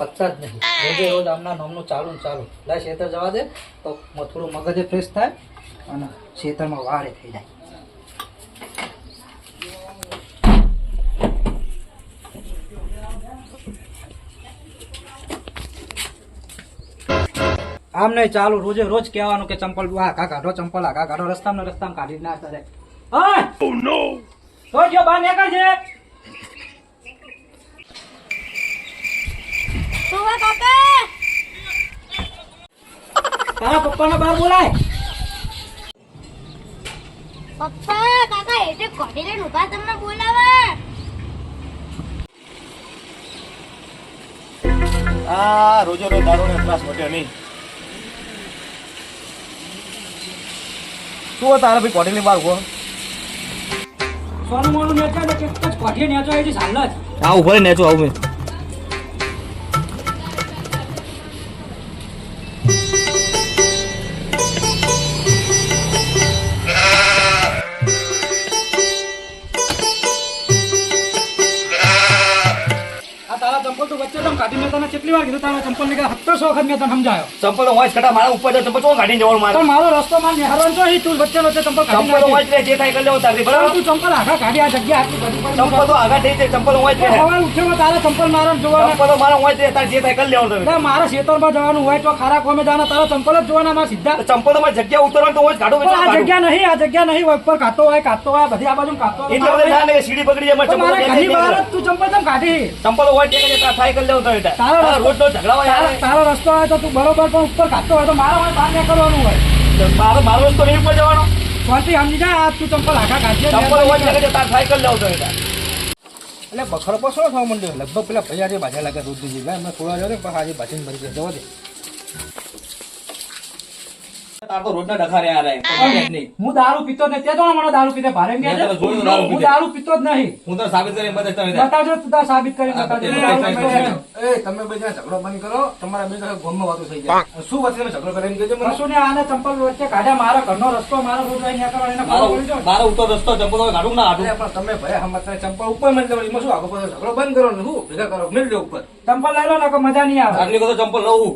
પતતા જ નહીં. રોજે રોજ આમના નામનું ચાલુ ને ચાલુ. ખેતર જવા દે તો થોડું મગજે ફ્રેશ થાય અને ખેતરમાં વારે થઈ જાય. આમ નહીં ચાલુ રોજે રોજ કહેવાનું કે ચંપલ આગા કાઢો ચંપલ આગા કાઢો રસ્તામાં ને રસ્તામાં કાઢી જ ના કરે નો તો જો બા નીકળ છે સુવા કાકા! તારા પપ્પાને બહાર બોલાય. પપ્પા કાકા એટલે કોડી લઈને ઊભા તમને બોલાવે. આ રોજો રોજ દારૂ ને ત્રાસ વધ્યો નહીં. શું તારા ભાઈ કોટેલી બાર ઊભો? સોનું મોનું નેચા ને કે કોઠી નેચો આવી જ સાલ જ. હા ઊભો નેચો આવું મેં. કેટલી વાર કીધું તારા ચંપલ નીકળે સત્તરસો વખત મેં તને સમજાયો. ચંપલ હોય કટા મારા ઉપર ચંપલ ચોં કાઢીને જવાનું મારે? મારો રસ્તો માં નિહારવાનો તો તું વચ્ચે વચ્ચે ચંપલ ચંપલ નાખી. વાંચ જે થાય કરી લેવું તારથી બરાબર? તું ચંપલ આખા કાઢી આ જગ્યા આટલી બધી ચંપલ તો આગળ થઈ ચંપલ હોય ઉઠ્યો તારા ચંપલ મારા જોવાના. ચંપલ મારા વાંચ તારે જે થાય કરી લેવાનું તમે મારા ખેતરમાં જવાનું હોય તો ખારા કોમે જવાના તારા ચંપલ જ જોવાના મારા સીધા. ચંપલ જગ્યા ઉતરવાનું તો વાંચ કાઢો આ જગ્યા નહીં આ જગ્યા નહીં હોય ઉપર કાતો હોય કાતો હોય બધી આ બાજુ કાતો હોય. એટલે બધા ના ને સીડી પકડી જાય મારે ચંપલ તું ચંપલ કાઢી? ચંપલ વાંચ લે કે થાય કરી લેવું તમે તારે. તારો રોજ નો ઝઘડા હોય તારો રસ્તો હોય તો તું બરોબર પણ ઉપર ખાતો હોય તો મારા હોય બહાર નીકળવાનું હોય. મારો મારો રસ્તો નહીં ઉપર જવાનો? શાંતિ સમજી જા આ તું ચંપલ આખા કાઢજે ચંપલ હોય લે તાર કરી લેવું તમે એટલે. બખરો પછો થવા માંડ્યો? લગભગ પેલા ભૈયા જે બાજા લાગે રોજ દીધી એમને થોડા જોડે પણ આજે બાજીને ભરી જવા દે. તાર તો રોજના ડખા રહ્યા રે. હું. દારૂ પીતો જ નહીં. તે તો મને દારૂ પીતે ભારે હું દારૂ પીતો જ નહીં. હું સાબિત તમે બતાવજો તું સાબિત કરી બતાવજો. તે. નહીં. એ તમે બધા ઝઘડો બંધ કરો. તમારા બે જણા ગોમમાં વાતો થઈ જાય. શું વચ્ચે તમે ઝઘડો કરીને કહેજો મને. કશું ને આને ચંપલ વચ્ચે કાઢ્યા. મારા ઘરનો રસ્તો મારો રોજ અહીં કરો એને મારો મારો ઉત્તર રસ્તો ચંપલ કાઢું ના કાઢું? પણ તમે ભયા હમણાં ચંપલ ઉપર મને દેવાની એમાં શું? આગળ પાછળ ઝઘડો બંધ કરો ને શું? ભેગા કરો. મિલ ઉપર. ચંપલ લઈ લો ને મજા નહીં આવે. આટલી બધો ચંપલ લઉં.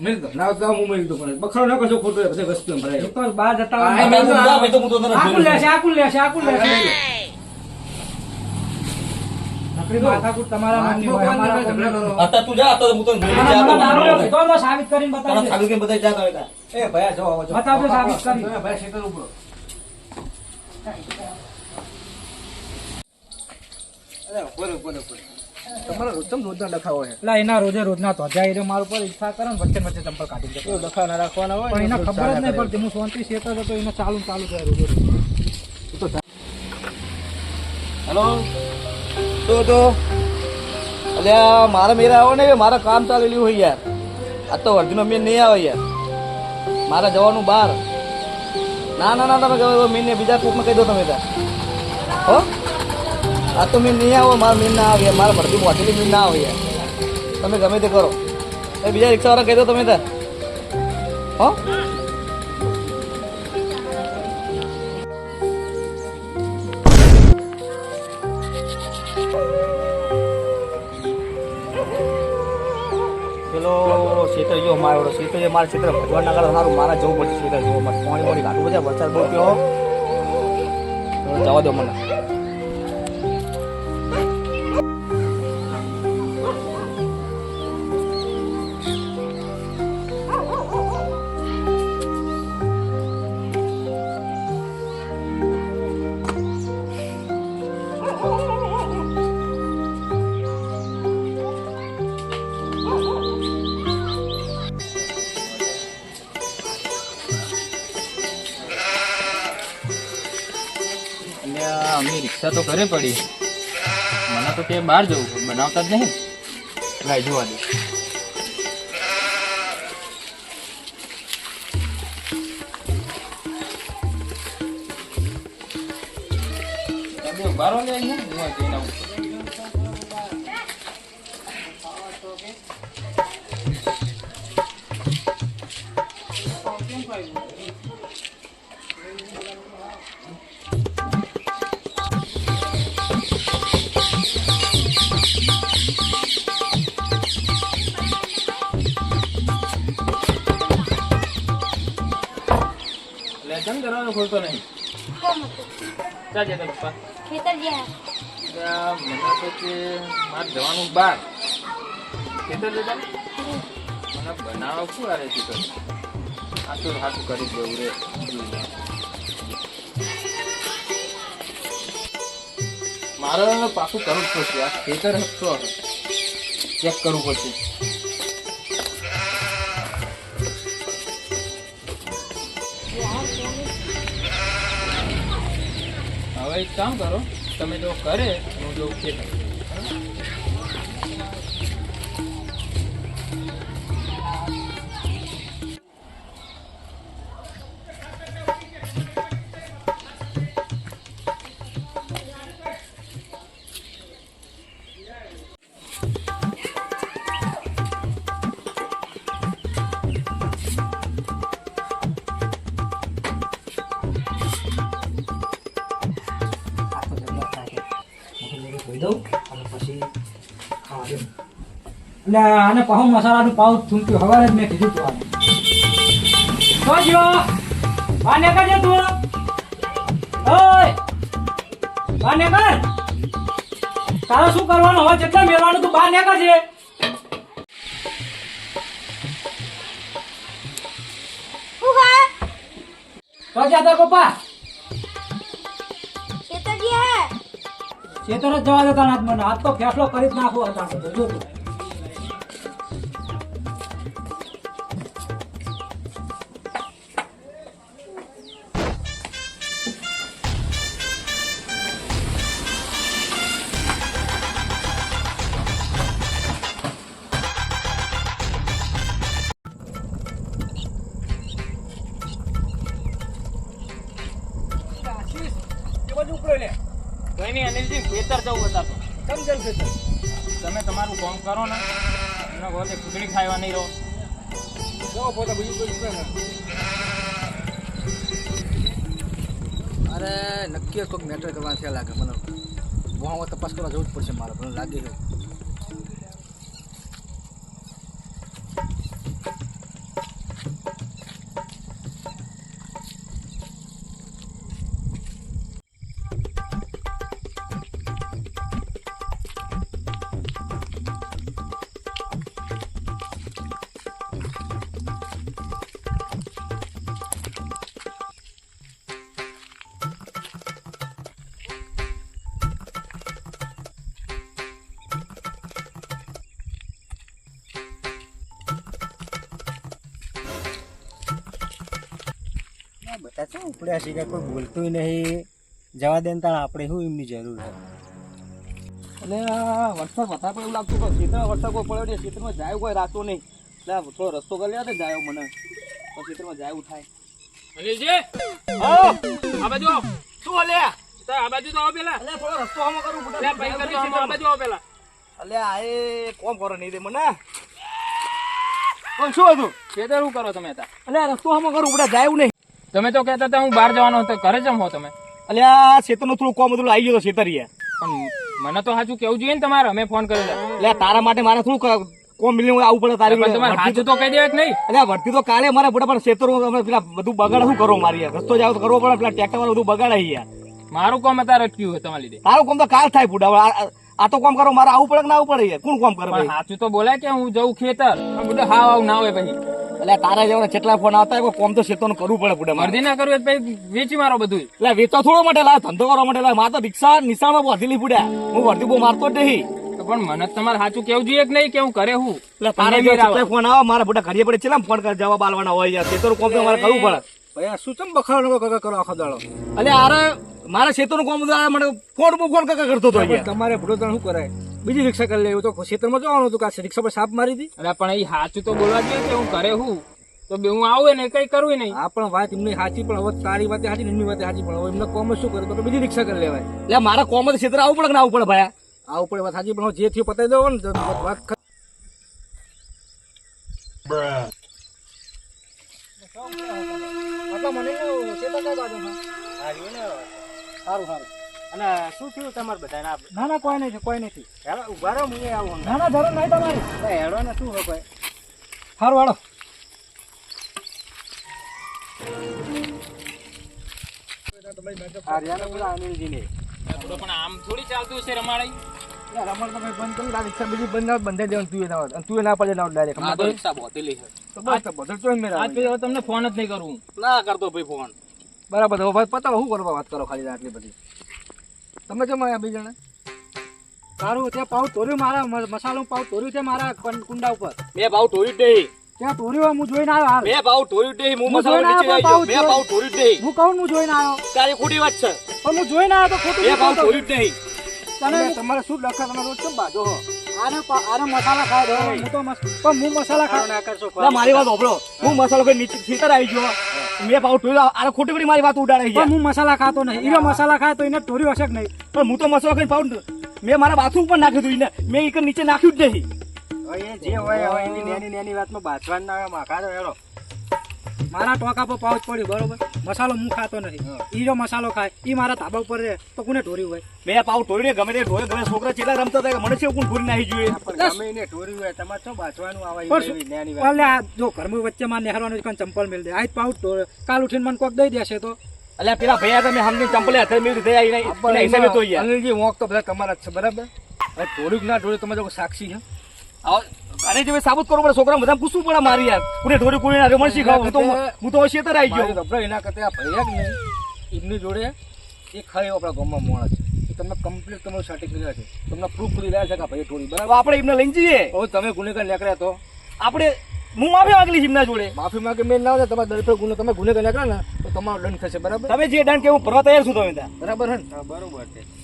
મેળ દો. ના તો હું મેળ દઉં પણ. બખરો ન કરશો ખોટું એ વસ્તુ એમ ભરાય. તો બહાર જતા હા, હોય મેં તો તો હું તો તને આકુલ લેશે આકુલ લેશે આકુલ લેશે. નકરી માથાકૂટ તમારા નામની હોય, અમારા ઝઘડા નામની. કરો અત્યારે તું જા અત્યારે હું તને જોઈને મને- જા મને દારૂ તો પીધો તો સાબિત કરીને બતાવી. એ ભયા જો બતાવજો સાબિત કરી. ભયા શેતર ઉપર. અરે તમારા રોજ રોજના ડખા હોય. એટલે એના રોજે રોજના તો જાય એટલે મારા પર ઈચ્છા કરે ને વચ્ચે વચ્ચે ચંપલ કાઢી દે ડખા ના રાખવાના હોય પણ એને તો ખબર જ નહીં પડતી. હું શાંતિ શેતો હતો એને ચાલુ ચાલુ જાય રોજે રોજ. હેલો તો તો અલ્યા મારા મેરા આવો ને મારા કામ ચાલેલું હોય યાર. આ તો અર્જુન મેં નહીં આવે યાર. મારા જવાનું બહાર ના ના ના તમે મેં બીજા કોકને કહી દો તમે ત્યાં. હો? આ તો મેં નહીં આવો, મારા મેન ના આવે યાર મારા ભરતી મોટેલી મેન ના આવે તમે ગમે તે કરો. એ બીજા રિક્ષાવાળા કહી દો તમે ત્યાં. હો? પેલો જો મારો જે મારા ક્ષેત્ર ભગવાન ના કરે જવું પડશે ક્ષેત્ર જોવા માટે પાણી પાણી કાઢવું બધા જવા દો મને. એટલે અમે રિક્ષા તો ઘરે પડી. મને તો કે બહાર જવું બનાવતા જ નહીં. લાઈ જોવા દે. જઈને આવું કેમ દરવાજો ખોલતો નહીં. ક્યાં જતા પપ્પા. ખેતર ગયા. મને તો કે મારે જવાનું બહાર ખેતર જતા મને બનાવો શું આરે તો આટલું હાથું કરી દેવું રે. મારે પાછું કરવું જ પડશે. આ ખેતર ચેક કરવું પડશે. એક કામ કરો તમે જો કરે હું જો ખેતર દઉં અને પછી ખાવા દઉં. એટલે આને પાઉં મસાલાનું પાઉ થૂંક્યું. હવારે જ મેં કીધું તું આને. જો આને કરજે તું. ઓય આને કર. તારે શું કરવાનું? હવે જેટલા મેળવાનું તું બહાર નીકળજે તો જા તાર પપ્પા. ચેતર જ જવા દેતા નાથ મને. આજ તો ફેસલો કરી જ નાખવો હતા જો. ખેતર જવું હતા તો તમે તમારું કામ કરો ને. એના બોલે ખીચડી ખાવા નહીં રહો અરે નક્કી કોઈક મેટર કરવા થયા લાગે મને. વહાં તપાસ કરવા જવું જ પડશે મારે મને લાગે છે. બધા શું ઉપડ્યા છે કે કોઈ બોલતું નહીં? જવા દે ને તાણ આપણે શું એમની જરૂર છે? એટલે આ વરસાદ વધારે પણ એવું લાગતું કે ખેતરમાં વરસાદ કોઈ પડ્યો નહીં ખેતરમાં જાય કોઈ રાતો નહીં. એટલે થોડો રસ્તો કરી લે જાય મને તો ખેતરમાં જાય એવું થાય. અનિલજી! હા. આ બાજુ શું અલ્યા આ બાજુ તો આવો પેલા. અલ્યા થોડો રસ્તો આમાં કરું ભાઈ આ બાજુ આવો પેલા. કોમ કરો નહીં દે મને. શું હતું? ખેતર શું કરો તમે હતા અલ્યા રસ્તો આમાં કરું બધા જાય એવું નહીં. તમે તો કહેતા હતા હું બહાર જવાનો હતો ઘરે જમ હો તમે. અલ્યા ખેતરનું થોડું કોમ હતું આવી ગયો ખેતરીએ પણ મને તો સાચું કેવું જોઈએ ને તમારે અમે ફોન કર્યો એટલે તારા માટે મારે થોડું ક- કોમ મિલીને આવું પડે તારી તમારે. સાચું તો કહી દેવાય નહીં? અલ્યા વર્તી તો કાલે મારે બધા પણ ખેતરો પેલા બધું બગાડ શું કરો મારી રસ્તો જાવ તો કરવો પડે પેલા ટ્રેક્ટર વાળું બધું બગાડે યાર. મારું કોમ અત્યારે અટક્યું હોય તમારી લીધે. તારું કોમ તો કાલ થાય હવે આ- તો કોમ કરો મારે આવું પડે કે ના આવું પડે કોણ કામ કરે ભાઈ? સાચું તો બોલે કે હું જઉં ખેતર. બધું હાવ આવું ના હોય ભાઈ એટલે તારા જેવા કેટલા ફોન આવતા હોય કોમ તો ખેતરનું કરવું પડે બુડા મરજી ના કરવું હોય વેચી મારો બધું એટલે વેચવા થોડો માટે લાવ ધંધો કરવા માટે લાવ મારે તો રિક્ષા નિશાળમાં વધેલી પડ્યા હું વર્ધી બહુ મારતો જ નહીં. પણ મને તમારે સાચું કેવું જોઈએ કે નહીં? કે હું કરે હું? એટલે તારે ફોન આવે. મારા બધા ઘરે પડે છે ફોન કરે જવાબ આલવાના હોય યાર? તો કોમ તો મારે કરવું પડે. ભાઈ આ શું ચમ બખાડો કરો આખો દાડો? એટલે આરે મારા ખેતરનું કોમ આ મને ફોન ફોન કાકા કરતો હતો તમારે ભૂડો શું કરાય? બીજી રિક્ષા કરી લેવું તો ખેતરમાં જવાનું હતું કે રિક્ષા પર સાપ મારી હતી અરે પણ એ સાચું તો બોલવા જોઈએ કે હું કરે હું? તો બે હું આવું ને કઈ કરવું નહીં. આ પણ વાત એમની સાચી પણ હવે તારી વાત સાચી એમની વાત સાચી પણ હવે એમને કોમ શું કરે? તો બીજી રિક્ષા કરી લેવાય. એટલે મારા કોમ ક્ષેત્ર આવું પડે કે ના આવું પડે ભાઈ? આવું પડે વાત સાચી પણ જે થયું પતાવી દો ને વાત ખ- આટલા મને કેવું કઈ બાજુ હા? સારું સારું અને શું થયું તમારે બધા ના ના કોઈ નહીં કોઈ નથી હેલો ઊભા રહો હું આવું ના ના જરૂર નહીં તમારી હેડો ને શું હોય કોઈ સારું હાલો આ રહ્યા ને પેલા અનિલજીને. તો પણ આમ થોડી ચાલતું હશે રમાડાઈ રમણ તમે બંધ કરી રિક્ષા બીજી બંધ બંધાઈ તું ના તું ના પડે ના ડાયરેક્ટ તો બસ તો બધું ચોઈ મેં આજ પછી તમને ફોન જ નહીં કરું. ના કરતો ભાઈ ફોન બરાબર તો હવે પતાવો શું કરવા વાત કરો ખાલી આટલી બધી? તમે કેમ આયા બે જણા? તારું ત્યાં પાઉં તોર્યું મારા મસાલો પાઉં તોર્યું છે મારા કુંડા ઉપર. મેં ભાવ તોર્યું જ નહીં. ત્યાં તોર્યું હોય, હું જોઈને આવ્યો મેં ભાવ ઢોરી જ નહીં હું હું મસાલો નીચે આવ્યો, મેં ભાવ ઢોરી જ નહીં. હું કહું હું જોઈને આવ્યો. તારી ખોટી વાત છે. પણ હું જોઈને આવ્યો તો ખોટું મેં ભાવ તોર્યું જ નહીં. તમે તમારે શું લખા તમે રોજ કેમ બાજો હો? મારી વાત સાંભળો હું મસાલો સીતર આવી ગયો. મેં ભાવ આરે ખોટી ખોટી મારી વાત ઉડાડી પણ હું મસાલા ખાતો નહીં. ઈરો મસાલા ખાય તો એને તોર્યું હશે કે નહીં? પણ હું તો મસાલો ખાઈને ભાવ મેં મારા બાથરૂમ પણ નાખ્યું હતું એને. મેં એક નીચે નાખ્યું જ નહીં. જે હોય એની નેની નાની વાતમાં બાજવાન ના માખા તો હેડો મારા ટોકા પર પાઉચ પડ્યું બરોબર? મસાલો હું ખાતો નથી. જો મસાલો ખાય ઈ મારા ધાબા ઉપર રહે તો કોને ઢોર્યું હોય? મેં પાઉ ઢોળીને ગમે તે ઢોરે ગમે છોકરા ચેલા રમતા હતા કે મને છે કોણ ઢોરી નાખી જોઈએ? ગમે એને ઢોરી હોય તમારે શું? બાજવાનું આવે અલે આ જો ઘરમાં વચ્ચે માં નહેરવાનું છે, ચંપલ મેળ દે? આજ પાઉચ ઢોરે. કાલ ઉઠીને મને કોક દઈ દેશે તો. અલ્યા પેલા ભૈયા તમે સમજી ચંપલે હાથે મેળ રીતે આવી નહીં હિસાબે તો યાર અનિલજી વોક તો બધા તમારા જ છે બરાબર? હવે ઢોળ્યું ના ઢોળ્યું તમે જો સાક્ષી છે? હવે અરે જે સાબુત કરવું પડે છોકરા બધા પૂછવું પડે મારી યાર. કોને ઢોરી કોને રમણ શીખાવ હું તો હું તો શેતર આવી ગયો. એના કરતા આ ભૈયા કે નહીં. એમની જોડે એ ખરી આપણા ગામમાં મોણા છે. તમને કમ્પ્લીટ તમારું સર્ટિફિકેટ છે. તમને પ્રૂફ કરી રહ્યા છે કે ભાઈ ઢોરી. બરાબર? આપણે એમને લઈને જઈએ. હવે તમે ગુનેગાર નીકળ્યા તો? આપણે હું માફી માંગલી એમના જોડે. માફી માંગે મેં ના તમારે દરફે ગુનો તમે ગુનેગાર નીકળ્યા ને તો તમારો દંડ થશે. બરાબર? તમે જે દંડ કે હું ભરવા તૈયાર છું તમે ત્યાં. બરાબર હે બરાબર છે.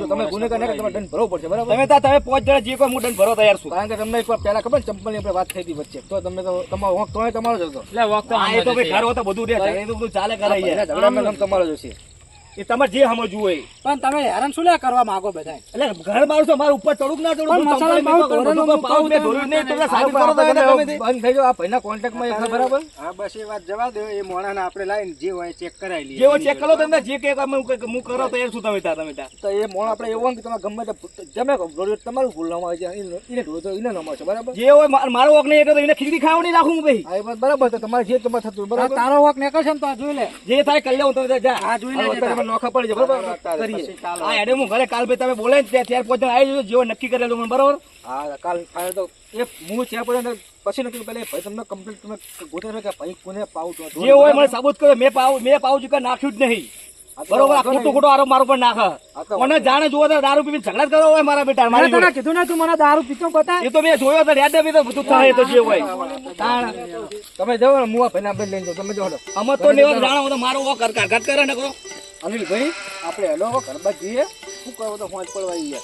જો તમે ગુનેગાર નીકળ્યા તમે દંડ ભરવો પડશે બરાબર? તમે ત્યાં તમે પાંચ જણા જે કોઈ હું દંડ ભરવા તૈયાર છું. કારણ કે તમને એકવાર પહેલા ખબર ચંપલની આપણે વાત થઈ હતી વચ્ચે. તો તમે તો તમારો વોક તો તમારો જ હતો. એટલે વોક તો આ તો ભાઈ ઘર હોતા બધું રહે એ તો બધું ચાલે કરાય યાર તમારો જ હશે. એ તમારે જે સમજવું હોય. પણ તમે હેરાન શું લે કરવા માંગો બધા એટલે ઘર મારું છો મારું ઉપર ચડું ના ચડું? બધું થઈ જાવ આ ભાઈના કોન્ટેક્ટમાં એક બરાબર હા બસ એ વાત જવા દો. એ મોણાને આપણે લાવીને જે હોય ચેક કરાવી લઈએ. જેવો ચેક કરો તમે જે કે હું હું કરો તો એ શું તમે ત્યાં તમે ત્યાં? તો એ મોણ આપણે એવું કે તમે ગમે તે જમે ગોળ્યો તમારું ભૂલ આવે છે એને તો એને નમો છે બરાબર? જે હોય મારો વોક નહીં એટલે તો એને ખીચડી ખાવા નહીં રાખું હું ભાઈ. આ વાત બરાબર તો તમારે જે તમારે થતું બરાબર? તારો વોક નીકળશે ને તો આ જોઈ લે. જે થાય કલ્યાણ તો જા આ જોઈ તાર. તમે નોખા પડી બરાબર? કરીએ. હા એડે હું ઘરે કાલ ભાઈ તમે બોલે ને ત્યાં પહોંચીને આવી જજો જેવો નક્કી કરેલું મને બરોબર? હા કાલ ફાઇનલ તો એ હું ત્યાં પડે પછી નક્કી પેલા ભાઈ તમને કમ્પ્લીટ તમે ગોતે કે ભાઈ કોને પાવું તો જે હોય મને સાબુત કરો મેં પાવું મેં પાઉં ચૂકા નાખ્યું જ નહીં. બરોબર? આ ખોટું ખોટું આરોપ મારો પર નાખે. મને જાણે જોવો તો દારૂ પીવી ઝઘડા કરો હોય મારા બેટા મારે તને કીધું ના તું મને દારૂ પીતો બતા. એ તો મેં જોયો તો યાદ નથી તો બધું થાય તો જે હોય. તાણ. તમે જાઓ ને મુવા ભાઈને આપણે લઈને જાઓ. તમે જો અમે તો લેવા જાણો તો મારો ઓ કર કર કરે ને કરો. અનિલ ભાઈ આપણે હેલો ગરબા જઈએ શું કહો તો પહોંચ પડવા આવીએ.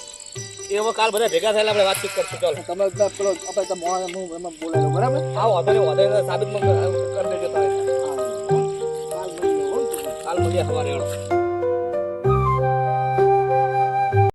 એ હવે કાલ બધા ભેગા થયેલા આપણે વાતચીત કરશું. ચાલો. તમે પેલો આપણે તો મોહ હું એમાં બોલાયેલો બરાબર? હા વાંધો નહીં વાંધો સાબિત કરી દેજો તમે. કાલ મળીએ સવારે